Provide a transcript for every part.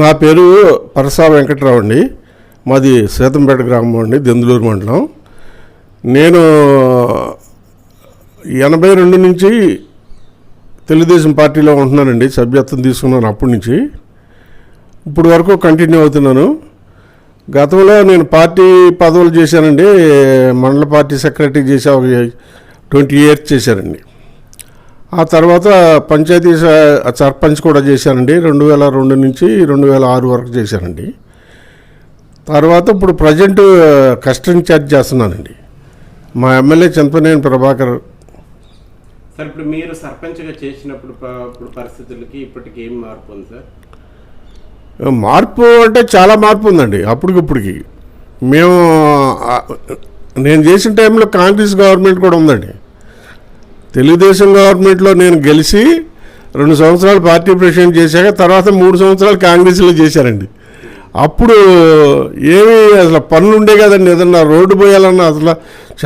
నా పేరు పరసా వెంకట్రావు అండి. మాది సీతంపేట గ్రామం అండి దెందులూరు మండలం. నేను ఎనభై రెండు నుంచి తెలుగుదేశం పార్టీలో ఉంటున్నానండి సభ్యత్వం తీసుకున్నాను అప్పటి నుంచి. ఇప్పుడు వరకు కంటిన్యూ అవుతున్నాను. గతంలో నేను పార్టీ పదవులు చేశానండి మండల పార్టీ సెక్రటరీ చేసా ఒక ట్వంటీ ఇయర్స్ చేశానండి. ఆ తర్వాత పంచాయతీ సర్పంచ్ కూడా చేశానండి రెండు వేల రెండు నుంచి రెండు వేల ఆరు వరకు చేశానండి తర్వాత ఇప్పుడు ప్రజెంట్ కస్టమ్ ఇన్ఛార్జ్ చేస్తున్నానండి. మా ఎమ్మెల్యే చింతనేని ప్రభాకర్. సార్ ఇప్పుడు మీరు సర్పంచ్గా చేసినప్పుడు ఇప్పుడు పరిస్థితులకి ఇప్పటికి ఏం మార్పు ఉంది సార్? మార్పు అంటే చాలా మార్పు ఉందండి అప్పటికిప్పటికి. మేము నేను చేసిన టైంలో కాంగ్రెస్ గవర్నమెంట్ కూడా ఉందండి. తెలుగుదేశం గవర్నమెంట్లో నేను గెలిచి రెండు సంవత్సరాలు పార్టీ ప్రెసిడెంట్ చేశాక తర్వాత మూడు సంవత్సరాలు కాంగ్రెస్లో చేశారండి. అప్పుడు ఏమీ అసలు పనులు ఉండే కదండి. ఏదన్నా రోడ్డు పోయాలన్నా అసలు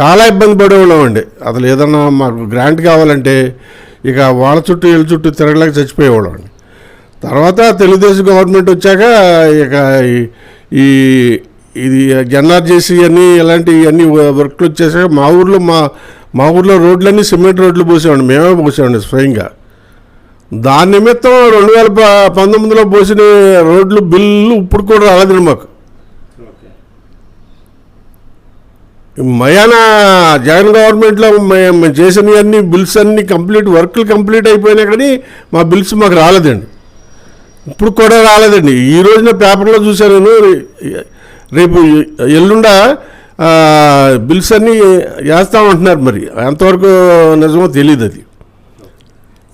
చాలా ఇబ్బంది పడేవాళ్ళమండి. అసలు ఏదన్నా మాకు గ్రాంట్ కావాలంటే ఇక వాళ్ళ చుట్టూ వీళ్ళ చుట్టూ తిరగలేక చచ్చిపోయేవాళ్ళం అండి తర్వాత తెలుగుదేశం గవర్నమెంట్ వచ్చాక ఇక ఈ- ఈ ఇది జెన్ఆర్జేసీ అని ఇలాంటి అన్ని వర్క్లు వచ్చేసాక మా ఊర్లో మా మా ఊర్లో రోడ్లన్నీ సిమెంట్ రోడ్లు పోసేవాడి మేమే పోసేవాడి స్వయంగా. దాని నిమిత్తం రెండు వేల పంతొమ్మిదిలో పోసిన రోడ్లు బిల్లు ఇప్పుడు కూడా రాలేదండి మాకు. మయాన జగన్ గవర్నమెంట్లో మే- మేము చేసినవన్నీ బిల్స్ అన్నీ కంప్లీట్ వర్క్లు కంప్లీట్ అయిపోయినా కానీ మా బిల్స్ మాకు రాలేదండి. ఇప్పుడు కూడా రాలేదండి. ఈ రోజున పేపర్లో చూశాను నేను రేపు ఎల్లుండ బిల్స్ అన్నీ వేస్తామంటున్నారు మరి. ఎంతవరకు నిజమో తెలియదు అది.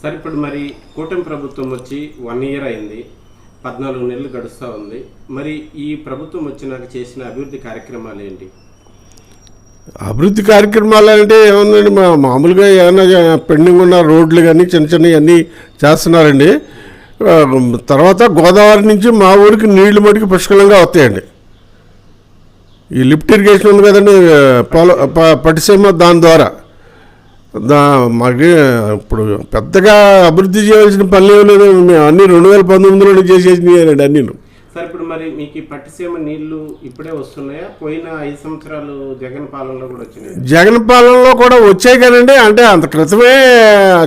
సార్ ఇప్పుడు మరి కూటమి ప్రభుత్వం వచ్చి వన్ ఇయర్ అయింది. పద్నాలుగు నెలలు గడుస్తూ ఉంది. మరి ఈ ప్రభుత్వం వచ్చినాక చేసిన అభివృద్ధి కార్యక్రమాలు ఏంటి? అభివృద్ధి కార్యక్రమాలు అంటే ఏముందండి? మా మామూలుగా ఏమైనా పెండింగ్ ఉన్న రోడ్లు కానీ చిన్న చిన్నవి అన్నీ చేస్తున్నారండి. తర్వాత గోదావరి నుంచి మా ఊరికి నీళ్ళు మటుకు పుష్కలంగా వస్తాయండి. ఈ లిఫ్ట్ ఇరిగేషన్ ఉంది కదండి పొల ప- పట్టిసీమ దాని ద్వారా. దా మాకు ఇప్పుడు పెద్దగా అభివృద్ధి చేయాల్సిన పని లేదు మేము అన్ని రెండు వేల పంతొమ్మిదిలోనే చేసేసినాయండి అన్నీ సార్ ఇప్పుడు మరి మీకు పట్టిసీమ నీళ్ళు ఇప్పుడే వస్తున్నాయా? పోయిన ఐదు సంవత్సరాలు జగన్ పాలనలో కూడా వచ్చినాయి? జగన్ పాలనలో కూడా వచ్చాయి కదండి అంటే అంత క్రితమే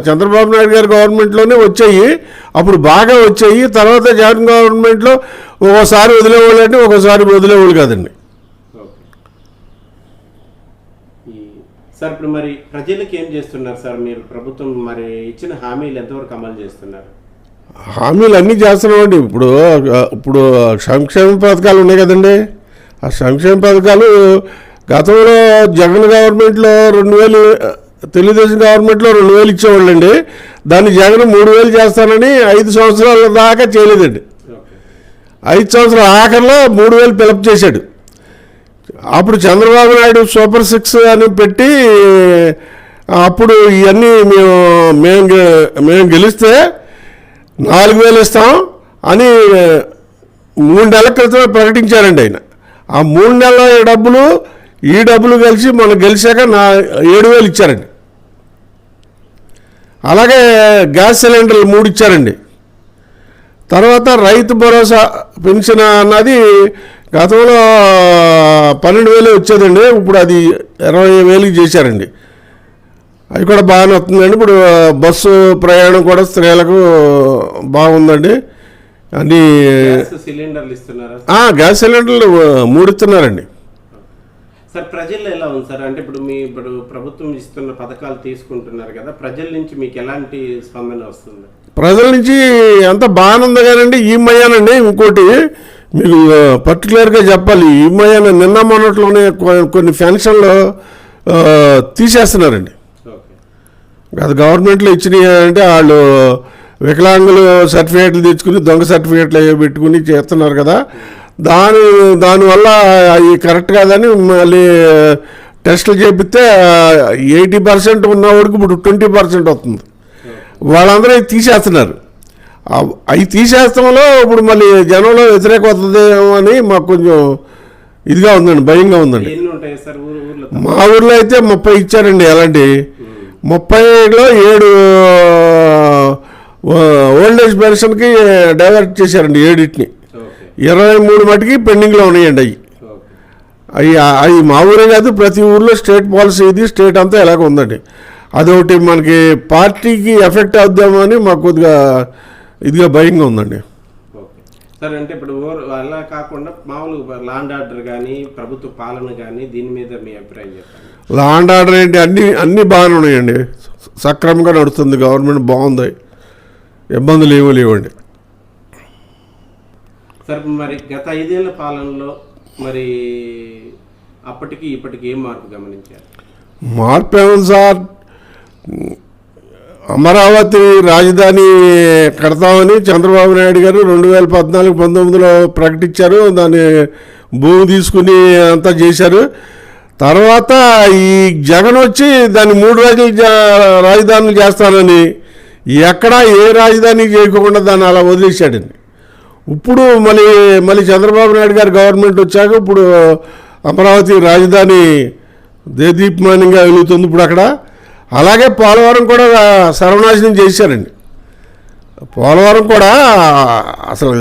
చంద్రబాబు నాయుడు గారి గవర్నమెంట్లోనే వచ్చాయి అప్పుడు బాగా వచ్చాయి తర్వాత జగన్ గవర్నమెంట్లో ఒక్కోసారి వదిలేవాళ్ళు అంటే ఒక్కోసారి వదిలేవాళ్ళు కాదండి ఓకే ఈ సార్ ఇప్పుడు మరి ప్రజలకు ఏం చేస్తున్నారు సార్? మీరు ప్రభుత్వం మరి ఇచ్చిన హామీలు ఎంతవరకు అమలు చేస్తున్నారు? హామీలు అన్నీ చేస్తున్నామండి. ఇప్పుడు ఇప్పుడు సంక్షేమ పథకాలు ఉన్నాయి కదండి. ఆ సంక్షేమ పథకాలు గతంలో జగన్ గవర్నమెంట్లో రెండు వేలు తెలుగుదేశం గవర్నమెంట్లో రెండు వేలు ఇచ్చేవాళ్ళండి. దాన్ని జగన్ మూడు వేలు చేస్తానని ఐదు సంవత్సరాల దాకా చేయలేదండి. ఐదు సంవత్సరాల ఆఖరిలో మూడు వేలు పిలప్ చేశాడు. అప్పుడు చంద్రబాబు నాయుడు సూపర్ సిక్స్ అని పెట్టి అప్పుడు ఇవన్నీ మేము మేము గె- మేము గెలిస్తే నాలుగు వేలు ఇస్తాం అని మూడు నెలల క్రితమే ప్రకటించారండి ఆయన. ఆ మూడు నెలల డబ్బులు ఈ డబ్బులు కలిసి మనం గెలిచాక నా ఏడు వేలు ఇచ్చారండి. అలాగే గ్యాస్ సిలిండర్లు మూడు ఇచ్చారండి. తర్వాత రైతు భరోసా పెన్షన్ అన్నది గతంలో పన్నెండు వేలు వచ్చేదండి. ఇప్పుడు అది ఇరవై వేలకి చేశారండి. అది కూడా బాగానే వస్తుందండి. ఇప్పుడు బస్సు ప్రయాణం కూడా స్త్రీలకు బాగుందండి. అన్నీ గ్యాస్ సిలిండర్లు ఇస్తున్నారా? గ్యాస్ సిలిండర్లు మూడు ఇస్తున్నారండి సార్ ప్రజల్లో ఎలా ఉంది సార్? అంటే ఇప్పుడు మీ ఇప్పుడు ప్రభుత్వం ఇస్తున్న పథకాలు తీసుకుంటున్నారు కదా ప్రజల నుంచి మీకు ఎలాంటి స్పందన వస్తుంది? ప్రజల నుంచి ఎంత బాగానే ఉంది కానండి. ఈ మయ్యానండి ఇంకోటి. మీకు పర్టికులర్గా చెప్పాలి ఈ మయ్యాన నిన్న మొన్నట్లోనే కొన్ని పెన్షన్లు తీసేస్తున్నారండి. గత గవర్నమెంట్లో ఇచ్చినాయి అంటే వాళ్ళు వికలాంగులు సర్టిఫికేట్లు తెచ్చుకుని దొంగ సర్టిఫికేట్లు అవి పెట్టుకుని చేస్తున్నారు కదా. దాని దానివల్ల అవి కరెక్ట్ కాదని మళ్ళీ టెస్టులు చేపిస్తే ఎయిటీ పర్సెంట్ ఉన్నవాడికి ఇప్పుడు ట్వంటీ పర్సెంట్ వస్తుంది. వాళ్ళందరూ తీసేస్తున్నారు. అవి తీసేస్తాంలో ఇప్పుడు మళ్ళీ జనంలో వ్యతిరేక వస్తుందేమో అని మాకు కొంచెం ఇదిగా ఉందండి భయంగా ఉందండి. మా ఊర్లో అయితే ముప్పై ఇచ్చారండి అలాంటి ముప్పైలో ఏడు ఓల్డ్ ఏజ్ పెన్షన్కి డైవర్ట్ చేశారండి ఏడింటిని. ఇరవై మూడు మటుకి పెండింగ్లో ఉన్నాయండి అవి అవి అవి మా ఊరే కాదు ప్రతి ఊర్లో స్టేట్ పాలసీ ఇది స్టేట్ అంతా ఎలాగ ఉందండి. అదొకటి మనకి పార్టీకి ఎఫెక్ట్ అవుద్దామో అని మాకు కొద్దిగా ఇదిగా భయంగా ఉందండి. ఓకే. సరే అంటే ఇప్పుడు అలా కాకుండా మామూలుగా లాండ్ ఆర్డర్ కానీ ప్రభుత్వ పాలన కానీ దీని మీద మీ అభిప్రాయం చెప్పండి. లాండ్ ఆర్డర్ ఏంటి? అన్నీ అన్నీ బాగానే ఉన్నాయండి. సక్రమంగా నడుస్తుంది. గవర్నమెంట్ బాగుంది. ఇబ్బందులు ఏమీ లేవండి. సరే మరి గత ఐదేళ్ళ పాలనలో మరి అప్పటికి ఇప్పటికి ఏం మార్పు గమనించారు? మార్పు ఏముంది సార్? అమరావతి రాజధాని కడతామని చంద్రబాబు నాయుడు గారు రెండు వేల పద్నాలుగు పంతొమ్మిదిలో ప్రకటించారు. దాన్ని భూమి తీసుకుని అంతా చేశారు. తర్వాత ఈ జగన్ వచ్చి దాన్ని మూడు రోజులు రాజధానులు చేస్తానని ఎక్కడా ఏ రాజధాని చేయకుండా దాన్ని అలా వదిలేశాడండి ఇప్పుడు మళ్ళీ మళ్ళీ చంద్రబాబు నాయుడు గారు గవర్నమెంట్ వచ్చాక ఇప్పుడు అమరావతి రాజధాని దేదీప్మానంగా వెలుగుతుంది ఇప్పుడు అక్కడ. అలాగే పోలవరం కూడా సర్వనాశనం చేశారండి. పోలవరం కూడా అసలు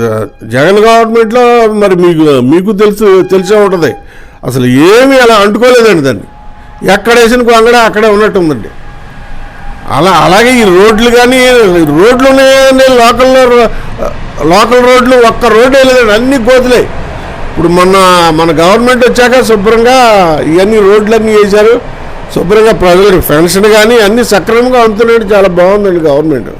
జగన్ గవర్నమెంట్లో మరి మీకు మీకు తెలుసు తెలిసే ఉంటుంది. అసలు ఏమీ అలా అంటుకోలేదండి దాన్ని. ఎక్కడ వేసిన కొంగడ అక్కడే ఉన్నట్టు ఉందండి అలా అలాగే ఈ రోడ్లు కానీ రోడ్లు ఉన్నాయని లోకల్లో లోకల్ రోడ్లు ఒక్క రోడ్డు వేయలేదండి అన్ని గోతులే. ఇప్పుడు మొన్న మన గవర్నమెంట్ వచ్చాక శుభ్రంగా ఇవన్నీ రోడ్లన్నీ వేశారు. శుభ్రంగా ప్రజలకు పెన్షన్ కానీ అన్ని సక్రమంగా అందుతున్నాడు చాలా బాగుందండి గవర్నమెంట్.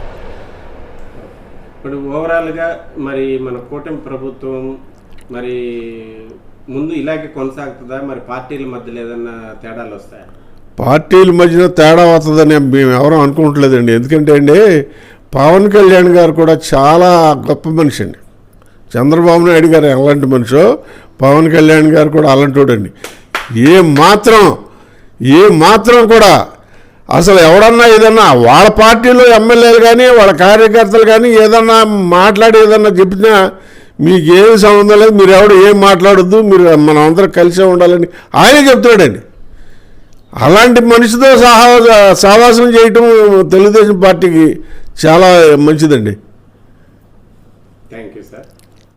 ఇప్పుడు ఓవరాల్గా మరి మన కూటమి ప్రభుత్వం మరి ముందు ఇలాగే కొనసాగుతుందా? మరి పార్టీల మధ్యలో ఏదన్నా తేడాలు వస్తాయా? పార్టీల మధ్యన తేడా వస్తుందని మేము ఎవరూ అనుకోవట్లేదండి ఎందుకంటే అండి పవన్ కళ్యాణ్ గారు కూడా చాలా గొప్ప మనిషి అండి. చంద్రబాబు నాయుడు గారు ఎలాంటి మనిషో పవన్ కళ్యాణ్ గారు కూడా అలాంటోడండి. ఏ మాత్రం ఏ మాత్రం కూడా అసలు ఎవడన్నా ఏదన్నా వాళ్ళ పార్టీలో ఎమ్మెల్యేలు కానీ వాళ్ళ కార్యకర్తలు కానీ ఏదన్నా మాట్లాడి ఏదన్నా చెప్పినా మీకు ఏమి సంబంధం లేదు. మీరు ఎవడు ఏం మాట్లాడొద్దు. మీరు మనం అందరం కలిసే ఉండాలని ఆయనే చెప్తాడండి అలాంటి మనిషితో సహా సహవాసం చేయటం తెలుగుదేశం పార్టీకి చాలా మంచిదండి.